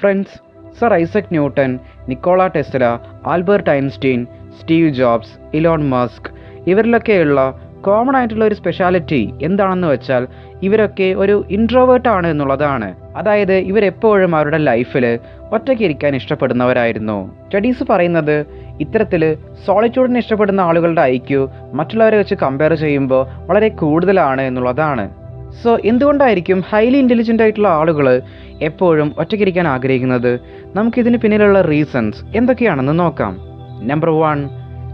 Friends sir Isaac Newton Nikola Tesla Albert Einstein Steve Jobs Elon Musk ഇവരിലൊക്കെയുള്ള common ആയിട്ടുള്ള ഒരു speciality എന്താണെന്ന് വെച്ചാൽ ഇവരൊക്കെ ഒരു ഇൻട്രോവേർട്ട് ആണ് എന്നുള്ളതാണ്. അതായത് ഇവരെപ്പോഴും അവരുടെ ലൈഫിൽ ഒറ്റയ്ക്ക് ഇരിക്കാൻ ഇഷ്ടപ്പെടുന്നവരായിരുന്നു. സ്റ്റഡീസ് പറയുന്നത് ഇത്തരത്തിൽ സോളിറ്റ്യൂഡിനെ ഇഷ്ടപ്പെടുന്ന ആളുകളുടെ ഐക്യു മറ്റുള്ളവരെ വെച്ച് കമ്പയർ ചെയ്യുമ്പോൾ വളരെ കൂടുതലാണ് എന്നുള്ളതാണ്. സോ എന്തുകൊണ്ടായിരിക്കും ഹൈലി ഇന്റലിജന്റ് ആയിട്ടുള്ള ആളുകൾ എപ്പോഴും ഒറ്റയ്ക്കിരിക്കാൻ ആഗ്രഹിക്കുന്നത്? നമുക്കിതിന് പിന്നിലുള്ള റീസൺസ് എന്തൊക്കെയാണെന്ന് നോക്കാം. Number one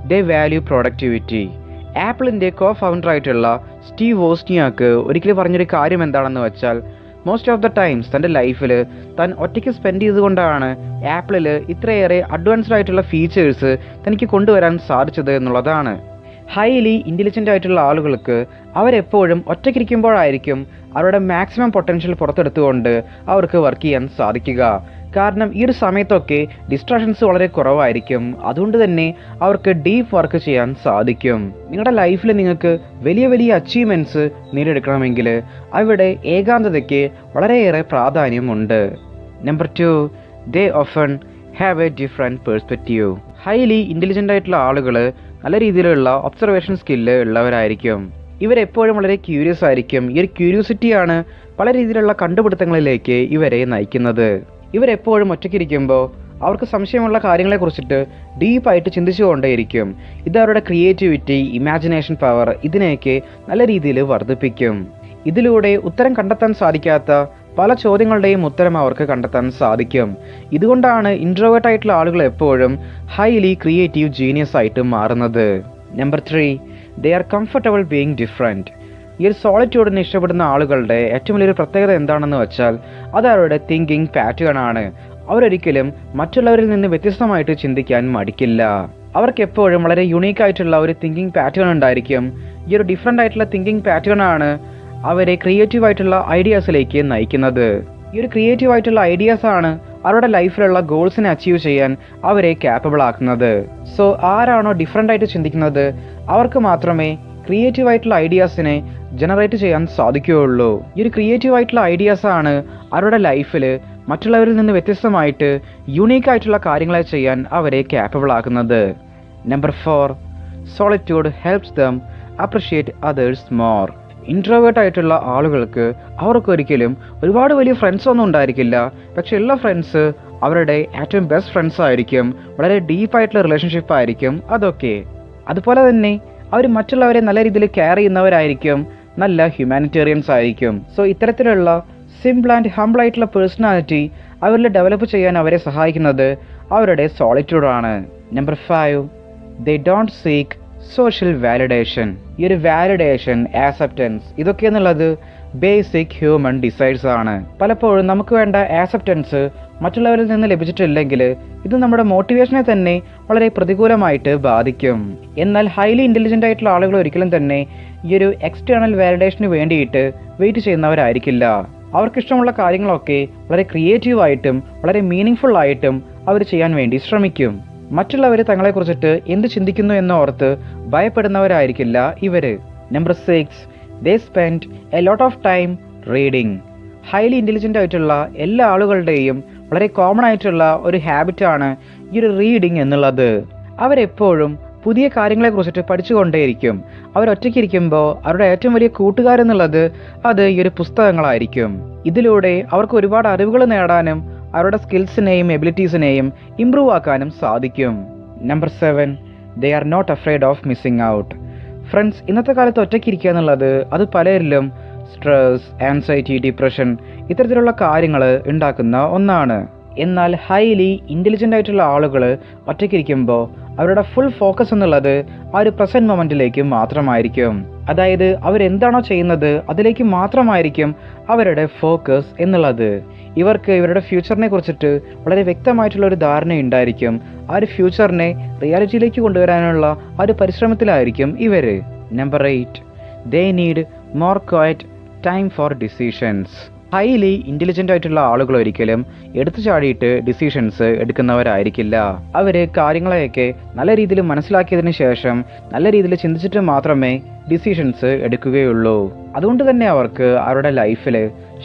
they value productivity ആപ്പിളിന്റെ കോ ഫൗണ്ടർ ആയിട്ടുള്ള സ്റ്റീവ് വോസ്നിയാക്ക് ഒരിക്കലും പറഞ്ഞൊരു കാര്യം എന്താണെന്ന് വെച്ചാൽ മോസ്റ്റ് ഓഫ് ദ ടൈംസ് തന്റെ ലൈഫിൽ താൻ ഒറ്റയ്ക്ക് സ്പെൻഡ് ചെയ്തുകൊണ്ടാണ് ആപ്പിളിൽ ഇത്രയേറെ അഡ്വാൻസ്ഡ് ആയിട്ടുള്ള ഫീച്ചേഴ്സ് തനിക്ക് കൊണ്ടുവരാൻ സാധിച്ചത് എന്നുള്ളതാണ്. ഹൈലി ഇന്റലിജന്റ് ആയിട്ടുള്ള ആളുകൾക്ക് അവരെപ്പോഴും ഒറ്റയ്ക്കിരിക്കുമ്പോഴായിരിക്കും അവരുടെ മാക്സിമം പൊട്ടൻഷ്യൽ പുറത്തെടുത്തുകൊണ്ട് അവർക്ക് വർക്ക് ചെയ്യാൻ സാധിക്കുക. കാരണം ഈ ഒരു സമയത്തൊക്കെ ഡിസ്ട്രാക്ഷൻസ് വളരെ കുറവായിരിക്കും. അതുകൊണ്ട് തന്നെ അവർക്ക് ഡീപ്പ് വർക്ക് ചെയ്യാൻ സാധിക്കും. നിങ്ങളുടെ ലൈഫിൽ നിങ്ങൾക്ക് വലിയ വലിയ അച്ചീവ്മെന്റ്സ് നേടിയെടുക്കണമെങ്കിൽ അവിടെ ഏകാന്തതയ്ക്ക് വളരെയേറെ പ്രാധാന്യമുണ്ട്. Number two they often have a different perspective highly intelligent ആയിട്ടുള്ള ആളുകൾ നല്ല രീതിയിലുള്ള ഒബ്സർവേഷൻ സ്കില്ല് ഉള്ളവരായിരിക്കും. ഇവരെപ്പോഴും വളരെ ക്യൂരിയസ് ആയിരിക്കും. ഈ ഒരു ക്യൂരിയോസിറ്റിയാണ് പല രീതിയിലുള്ള കണ്ടുപിടുത്തങ്ങളിലേക്ക് ഇവരെ നയിക്കുന്നത്. ഇവരെപ്പോഴും ഒറ്റയ്ക്കിരിക്കുമ്പോൾ അവർക്ക് സംശയമുള്ള കാര്യങ്ങളെക്കുറിച്ചിട്ട് ഡീപ്പായിട്ട് ചിന്തിച്ചുകൊണ്ടേയിരിക്കും. ഇത് അവരുടെ ക്രിയേറ്റിവിറ്റി ഇമാജിനേഷൻ പവർ ഇതിനെയൊക്കെ നല്ല രീതിയിൽ വർദ്ധിപ്പിക്കും. ഇതിലൂടെ ഉത്തരം കണ്ടെത്താൻ സാധിക്കാത്ത പല ചോദ്യങ്ങളുടെയും ഉത്തരം അവർക്ക് കണ്ടെത്താൻ സാധിക്കും. ഇതുകൊണ്ടാണ് ഇൻട്രോവേർട്ട് ആയിട്ടുള്ള ആളുകൾ എപ്പോഴും ഹൈലി ക്രിയേറ്റീവ് ജീനിയസ് ആയിട്ട് മാറുന്നത്. Number three they are comfortable being different ഈ ഒരു സോളിറ്റ്യൂഡിനെ ഇഷ്ടപ്പെടുന്ന ആളുകളുടെ ഏറ്റവും വലിയൊരു പ്രത്യേകത എന്താണെന്ന് വെച്ചാൽ അത് അവരുടെ തിങ്കിങ് പാറ്റേൺ ആണ്. അവരൊരിക്കലും മറ്റുള്ളവരിൽ നിന്ന് വ്യത്യസ്തമായിട്ട് ചിന്തിക്കാൻ മടിക്കില്ല. അവർക്ക് എപ്പോഴും വളരെ യുണീക്ക് ആയിട്ടുള്ള ഒരു തിങ്കിങ് പാറ്റേൺ ഉണ്ടായിരിക്കും. ഈ ഒരു ഡിഫറെന്റ് ആയിട്ടുള്ള തിങ്കിങ് പാറ്റേൺ ആണ് അവരെ ക്രിയേറ്റീവ് ആയിട്ടുള്ള ഐഡിയാസിലേക്ക് നയിക്കുന്നത്. ഈ ഒരു ക്രിയേറ്റീവ് ആയിട്ടുള്ള ഐഡിയാസ് ആണ് അവരുടെ ലൈഫിലുള്ള ഗോൾസിനെ അച്ചീവ് ചെയ്യാൻ അവരെ ക്യാപ്പബിൾ ആക്കുന്നത്. സോ ആരാണോ ഡിഫറെന്റ് ആയിട്ട് ചിന്തിക്കുന്നത് അവർക്ക് മാത്രമേ ക്രിയേറ്റീവ് ആയിട്ടുള്ള ഐഡിയാസിനെ ജനറേറ്റ് ചെയ്യാൻ സാധിക്കുകയുള്ളൂ. ഈ ഒരു ക്രിയേറ്റീവ് ആയിട്ടുള്ള ഐഡിയാസ് ആണ് അവരുടെ ലൈഫിൽ മറ്റുള്ളവരിൽ നിന്ന് വ്യത്യസ്തമായിട്ട് യുണീക്ക് ആയിട്ടുള്ള കാര്യങ്ങളെ ചെയ്യാൻ അവരെ ക്യാപ്പബിൾ ആക്കുന്നത്. Number four solitude helps them appreciate others more introvert ആയിട്ടുള്ള ആളുകൾക്ക് അവർക്ക് ഒരിക്കലും ഒരുപാട് വലിയ ഫ്രണ്ട്സ് ഒന്നും ഉണ്ടായിരിക്കില്ല. പക്ഷെ എല്ലാ ഫ്രണ്ട്സ് അവരുടെ ഏറ്റവും ബെസ്റ്റ് ഫ്രണ്ട്സ് ആയിരിക്കും. വളരെ ഡീപ്പായിട്ടുള്ള റിലേഷൻഷിപ്പ് ആയിരിക്കും. അതൊക്കെ. അതുപോലെ തന്നെ അവർ മറ്റുള്ളവരെ നല്ല രീതിയിൽ കെയർ ചെയ്യുന്നവരായിരിക്കും. നല്ല ഹ്യൂമാനിറ്റേറിയൻസ് ആയിരിക്കും. സോ ഇത്തരത്തിലുള്ള സിമ്പിൾ ആൻഡ് ഹംബിൾ ആയിട്ടുള്ള പേഴ്സണാലിറ്റി അവരിൽ ഡെവലപ്പ് ചെയ്യാൻ അവരെ സഹായിക്കുന്നത് അവരുടെ സോളിറ്റ്യൂഡാണ് number five they don't seek social validation ഈ ഒരു വാലിഡേഷൻ ആക്സെപ്റ്റൻസ് ഇതൊക്കെ എന്നുള്ളത് ബേസിക് ഹ്യൂമൻ ഡിസൈഡ്സ് ആണ്. പലപ്പോഴും നമുക്ക് വേണ്ട ആക്സെപ്റ്റൻസ് മറ്റുള്ളവരിൽ നിന്ന് ലഭിച്ചിട്ടില്ലെങ്കിൽ ഇത് നമ്മുടെ മോട്ടിവേഷനെ തന്നെ വളരെ പ്രതികൂലമായിട്ട് ബാധിക്കും. എന്നാൽ ഹൈലി ഇന്റലിജന്റ് ആയിട്ടുള്ള ആളുകൾ ഒരിക്കലും തന്നെ ഈ ഒരു എക്സ്റ്റേണൽ വാലിഡേഷന് വേണ്ടിയിട്ട് വെയിറ്റ് ചെയ്യുന്നവരായിരിക്കില്ല. അവർക്കിഷ്ടമുള്ള കാര്യങ്ങളൊക്കെ വളരെ ക്രിയേറ്റീവായിട്ടും വളരെ മീനിങ് ആയിട്ടും അവർ ചെയ്യാൻ വേണ്ടി ശ്രമിക്കും. മറ്റുള്ളവർ തങ്ങളെക്കുറിച്ചിട്ട് എന്ത് ചിന്തിക്കുന്നു എന്ന് ഓർത്ത് ഭയപ്പെടുന്നവരായിരിക്കില്ല ഇവർ number six they spend a lot of time reading highly intelligent ആയിട്ടുള്ള എല്ലാ ആളുകളുടെയും വളരെ കോമൺ ആയിട്ടുള്ള ഒരു ഹാബിറ്റാണ് ഈ ഒരു റീഡിങ് എന്നുള്ളത്. അവരെപ്പോഴും പുതിയ കാര്യങ്ങളെക്കുറിച്ചിട്ട് പഠിച്ചുകൊണ്ടേയിരിക്കും. അവരൊറ്റയ്ക്കിരിക്കുമ്പോൾ അവരുടെ ഏറ്റവും വലിയ കൂട്ടുകാരെന്നുള്ളത് അത് ഈ ഒരു പുസ്തകങ്ങളായിരിക്കും. ഇതിലൂടെ അവർക്ക് ഒരുപാട് അറിവുകൾ നേടാനും അവരുടെ സ്കിൽസിനെയും എബിലിറ്റീസിനെയും ഇമ്പ്രൂവ് ആക്കാനും സാധിക്കും. Number seven they are not afraid of missing out friends ഇന്നത്തെ കാലത്ത് ഒറ്റയ്ക്കിരിക്കുക എന്നുള്ളത് അത് പലരിലും സ്ട്രെസ് ആൻസൈറ്റി ഡിപ്രഷൻ ഇത്തരത്തിലുള്ള കാര്യങ്ങൾ ഉണ്ടാക്കുന്ന ഒന്നാണ്. എന്നാൽ ഹൈലി ഇന്റലിജന്റ് ആയിട്ടുള്ള ആളുകൾ ഒറ്റയ്ക്കിരിക്കുമ്പോൾ അവരുടെ ഫുൾ ഫോക്കസ് എന്നുള്ളത് ആ ഒരു പ്രസന്റ് മൊമെന്റിലേക്ക് മാത്രമായിരിക്കും. അതായത് അവരെന്താണോ ചെയ്യുന്നത് അതിലേക്ക് മാത്രമായിരിക്കും അവരുടെ ഫോക്കസ് എന്നുള്ളത്. ഇവർക്ക് ഇവരുടെ ഫ്യൂച്ചറിനെ കുറിച്ചിട്ട് വളരെ വ്യക്തമായിട്ടുള്ള ഒരു ധാരണ ഉണ്ടായിരിക്കും ആ ഒരു ഫ്യൂച്ചറിനെ റിയാലിറ്റിയിലേക്ക് കൊണ്ടുവരാനുള്ള ആ ഒരു പരിശ്രമത്തിലായിരിക്കും ഇവർ number eight they need more quiet time for decisions highly intelligent ആയിട്ടുള്ള ആളുകൾ ഒരിക്കലും എടുത്തു ചാടിയിട്ട് ഡിസിഷൻസ് എടുക്കുന്നവരായിരിക്കില്ല. അവർ കാര്യങ്ങളെയൊക്കെ നല്ല രീതിയിൽ മനസ്സിലാക്കിയതിന് ശേഷം നല്ല രീതിയിൽ ചിന്തിച്ചിട്ട് മാത്രമേ ഡിസിഷൻസ് എടുക്കുകയുള്ളൂ. അതുകൊണ്ട് തന്നെ അവർക്ക് അവരുടെ ലൈഫിൽ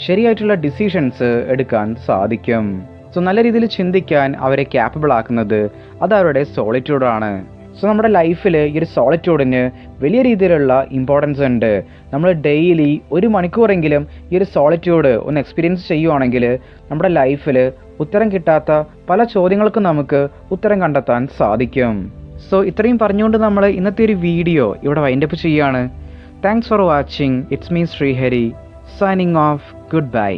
ശരിയായിട്ടുള്ള ഡിസിഷൻസ് എടുക്കാൻ സാധിക്കും. സോ നല്ല രീതിയിൽ ചിന്തിക്കാൻ അവരെ ക്യാപ്പബിൾ ആക്കുന്നത് അത് അവരുടെ സോളിറ്റ്യൂഡാണ് സോ നമ്മുടെ ലൈഫിൽ ഈ ഒരു സോളിറ്റ്യൂഡിന് വലിയ രീതിയിലുള്ള ഇമ്പോർട്ടൻസ് ഉണ്ട്. നമ്മൾ ഡെയിലി ഒരു മണിക്കൂറെങ്കിലും ഈ ഒരു സോളിറ്റ്യൂഡ് ഒന്ന് എക്സ്പീരിയൻസ് ചെയ്യുവാണെങ്കിൽ നമ്മുടെ ലൈഫിൽ ഉത്തരം കിട്ടാത്ത പല ചോദ്യങ്ങൾക്കും നമുക്ക് ഉത്തരം കണ്ടെത്താൻ സാധിക്കും. സോ ഇത്രയും പറഞ്ഞുകൊണ്ട് നമ്മൾ ഇന്നത്തെ ഒരു വീഡിയോ ഇവിടെ വൈൻഡപ്പ് ചെയ്യുകയാണ്. Thanks for watching it's me Sreehari signing off good bye